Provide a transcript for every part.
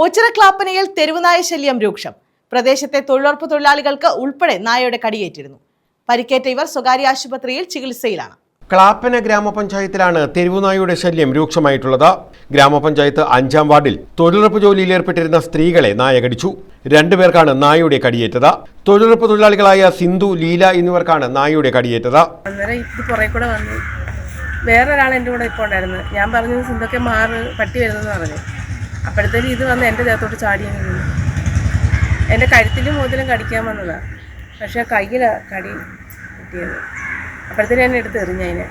ഓച്ചിറ ക്ലാപ്പനയിൽ തെരുവുനായ ശല്യം രൂക്ഷം. പ്രദേശത്തെ തൊഴിലുറപ്പ് തൊഴിലാളികൾക്ക് ഉൾപ്പെടെ നായയുടെ കടിയേറ്റിരുന്നു. പരിക്കേറ്റ ഇവർ സ്വകാര്യ ആശുപത്രിയിൽ ചികിത്സയിലാണ്. ക്ലാപ്പന ഗ്രാമപഞ്ചായത്തിലാണ് തെരുവുനായുടെ ശല്യം രൂക്ഷമായിട്ടുള്ളത്. ഗ്രാമപഞ്ചായത്ത് അഞ്ചാം വാർഡിൽ തൊഴിലുറപ്പ് ജോലിയിൽ ഏർപ്പെട്ടിരുന്ന സ്ത്രീകളെ നായ കടിച്ചു. രണ്ടുപേർക്കാണ് നായയുടെ കടിയേറ്റത്. തൊഴിലുറപ്പ് തൊഴിലാളികളായ സിന്ധു ലീല എന്നിവർക്കാണ് നായയുടെ കടിയേറ്റത്. വേറൊരാൾ എന്റെ കൂടെ ഇപ്പോൾ ഉണ്ടായിരുന്നു. ഞാൻ പറഞ്ഞു സിന്ധുക്കെ മാറ് പട്ടി വരുന്നെന്ന് പറഞ്ഞു. അപ്പോഴത്തേക്കും ഇത് വന്ന് എന്റെ ദേഹത്തോട്ട് ചാടി വീണു. എന്റെ കഴുത്തിലും മുതലും കടിക്കാൻ വന്നതാണ് പക്ഷേ കയ്യിലാണ് കടി കിട്ടിയത്. അപ്പോഴത്തേനും എന്നെ എടുത്ത് എറിഞ്ഞതിനെ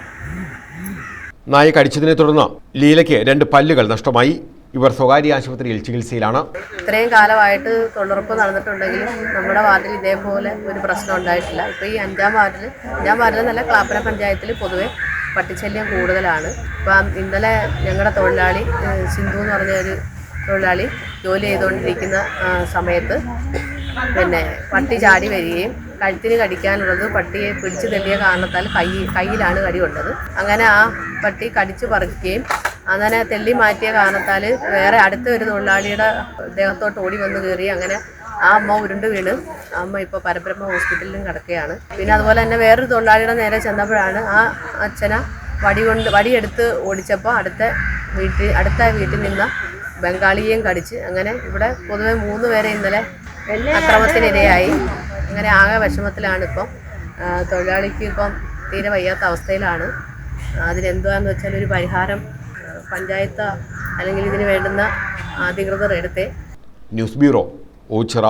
നായ കടിച്ചതിനെ തുടർന്ന് ലീലയ്ക്ക് രണ്ട് പല്ലുകൾ നഷ്ടമായി. ഇവർ സ്വകാര്യ ആശുപത്രിയിൽ ചികിത്സയിലാണ്. ഇത്രയും കാലമായിട്ട് തൊഴിലുറപ്പ് നടന്നിട്ടുണ്ടെങ്കിലും നമ്മുടെ വാർഡിൽ ഇതേപോലെ ഒരു പ്രശ്നം ഉണ്ടായിട്ടില്ല. ഇപ്പോൾ ഈ അഞ്ചാം വാർഡിൽ അഞ്ചാം വാർഡിൽ നല്ല ക്ലാപ്പന പഞ്ചായത്തിൽ പൊതുവെ പട്ടിശല്യം കൂടുതലാണ്. ഇപ്പം ഇന്നലെ ഞങ്ങളുടെ തൊഴിലാളി സിന്ധു എന്ന് പറഞ്ഞ ഒരു തൊഴിലാളി ജോലി ചെയ്തുകൊണ്ടിരിക്കുന്ന സമയത്ത് പിന്നെ പട്ടി ചാടി വരികയും കഴുത്തിന് കടിക്കാനുള്ളത് പട്ടിയെ പിടിച്ചു തള്ളിയ കാരണത്താൽ കൈ കയ്യിലാണ് കടി കൊണ്ടത്. അങ്ങനെ ആ പട്ടി കടിച്ചു പറിക്കുകയും അങ്ങനെ തെല്ലി മാറ്റിയ കാരണത്താൽ വേറെ അടുത്ത ഒരു തൊഴിലാളിയുടെ ദേഹത്തോട്ട് ഓടി വന്ന് കയറി അങ്ങനെ ആ അമ്മ ഉരുണ്ട് വീണ്. അമ്മ ഇപ്പോൾ പരബ്രഹ്മ ഹോസ്പിറ്റലിലും കിടക്കുകയാണ്. പിന്നെ അതുപോലെ തന്നെ വേറൊരു തൊഴിലാളിയുടെ നേരെ ചെന്നപ്പോഴാണ് ആ അച്ഛനെ വടി കൊണ്ട് വടിയെടുത്ത് ഓടിച്ചപ്പോൾ അടുത്ത വീട്ടിൽ അടുത്ത വീട്ടിൽ നിന്ന ബംഗാളിയെയും കടിച്ച് അങ്ങനെ ഇവിടെ പൊതുവെ മൂന്ന് പേരെ ഇന്നലെ അക്രമത്തിനിരയായി അങ്ങനെ ആകെ വിഷമത്തിലാണ് ഇപ്പം. തൊഴിലാളിക്ക് ഇപ്പം തീരെ വയ്യാത്ത അവസ്ഥയിലാണ്. അതിനെന്തുവാന്ന് വെച്ചാൽ ഒരു പരിഹാരം പഞ്ചായത്ത് അല്ലെങ്കിൽ ഇതിന് വേണ്ടുന്ന അധികൃതർ എടുത്തേ. News bureau Ochira.